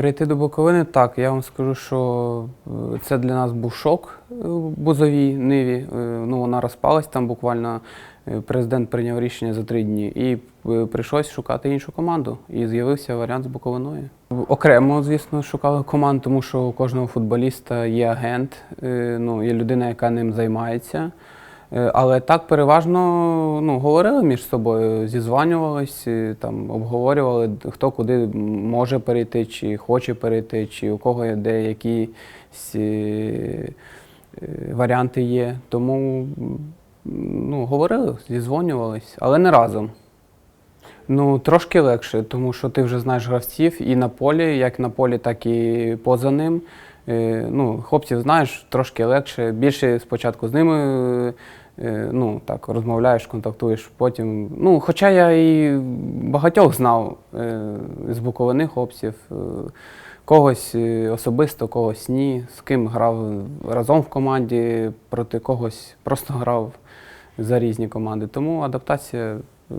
Перейти до Буковини, так, я вам скажу, що е, це для нас був шок е, в Бузовій Ниві. Е, Ну, вона розпалась там буквально. Президент прийняв рішення за три дні і прийшлось шукати іншу команду. І з'явився варіант з Буковиною. Окремо, звісно, шукали команду, тому що у кожного футболіста є агент, ну, є людина, яка ним займається. Е, Але так переважно ну, говорили між собою, зізванювались, е, там, обговорювали, хто куди може перейти, чи хоче перейти, чи у кого є де якісь е, варіанти є. Тому ну, говорили, зізвонювались, але не разом. Ну, трошки легше, тому що ти вже знаєш гравців і на полі, як на полі, так і поза ним. Ну, хлопців знаєш трошки легше. Більше спочатку з ними ну, так, розмовляєш, контактуєш. Потім. Ну, хоча я і багатьох знав е, з Буковини хлопців. Е, когось е, особисто, когось ні, з ким грав разом в команді, проти когось просто грав за різні команди. Тому адаптація е,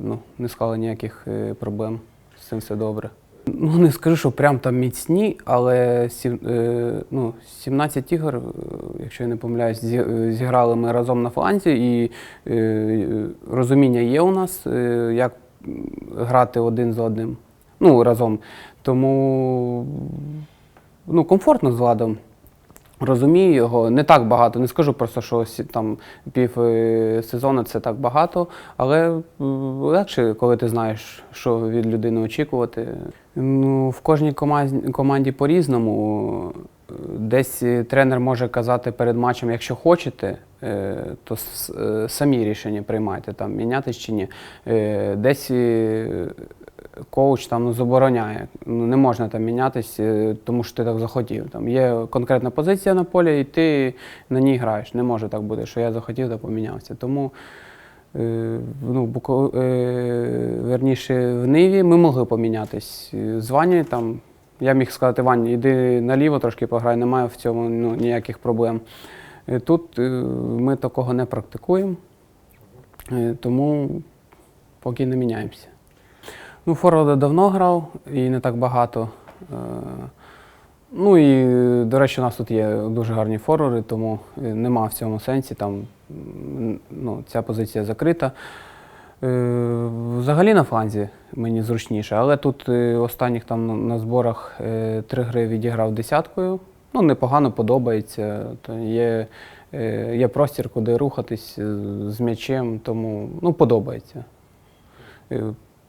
ну, не склала ніяких е, проблем. З цим все добре. Ну, не скажу, що прям там міцні, але сім, е, ну, 17 ігор, е, якщо я не помиляюсь, е, зіграли ми разом на фланзі, і розуміння є у нас, як грати один з одним. Ну, разом. Тому ну, комфортно з Владом. Розумію його, не так багато. Не скажу просто, що там пів е, сезону це так багато, але е, легше, коли ти знаєш, що від людини очікувати. Ну, в кожній команді, по-різному. Десь е, тренер може казати перед матчем, якщо хочете, то самі рішення приймайте, там, мінятись чи ні. Десь коуч там ну, забороняє. Ну, не можна там мінятись, е, тому що ти так захотів. Там є конкретна позиція на полі, і ти на ній граєш. Не може так бути, що я захотів та помінявся. Тому е, ну, буко, е, верніше в Ниві ми могли помінятись. З Вані там. Я міг сказати, Вань, іди наліво трошки пограй, немає в цьому ну, ніяких проблем. Тут ми такого не практикуємо, тому поки не міняємося. Ну, Форварда давно грав і не так багато. Е, Ну і, до речі, у нас тут є дуже гарні форварди, тому нема в цьому сенсі. Там ну, ця позиція закрита. Е, Взагалі на фланзі мені зручніше, але тут е, останніх там на- зборах три гри відіграв десяткою. Ну, непогано подобається. Є, є простір, куди рухатись з м'ячем, тому ну, подобається.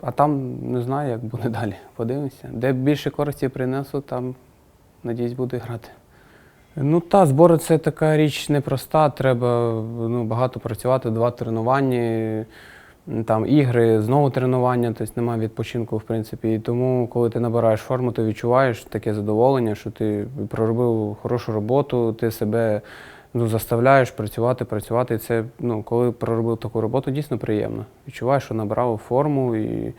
А там не знаю, як буде далі. Подивимося. Де більше користі принесу, там, надіюсь, буду грати. Ну та збори це така річ непроста. Треба ну, багато працювати, два тренування, там ігри, знову тренування, тобто немає відпочинку, в принципі. І тому, коли ти набираєш форму, ти відчуваєш таке задоволення, що ти проробив хорошу роботу, ти себе ну, заставляєш працювати, працювати. І це, ну, коли проробив таку роботу, дійсно приємно. Відчуваєш, що набрав форму, і,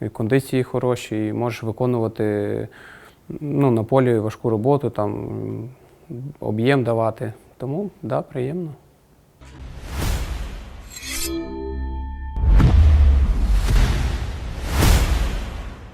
і кондиції хороші, і можеш виконувати ну, на полі важку роботу, там об'єм давати. Тому, так, да, приємно.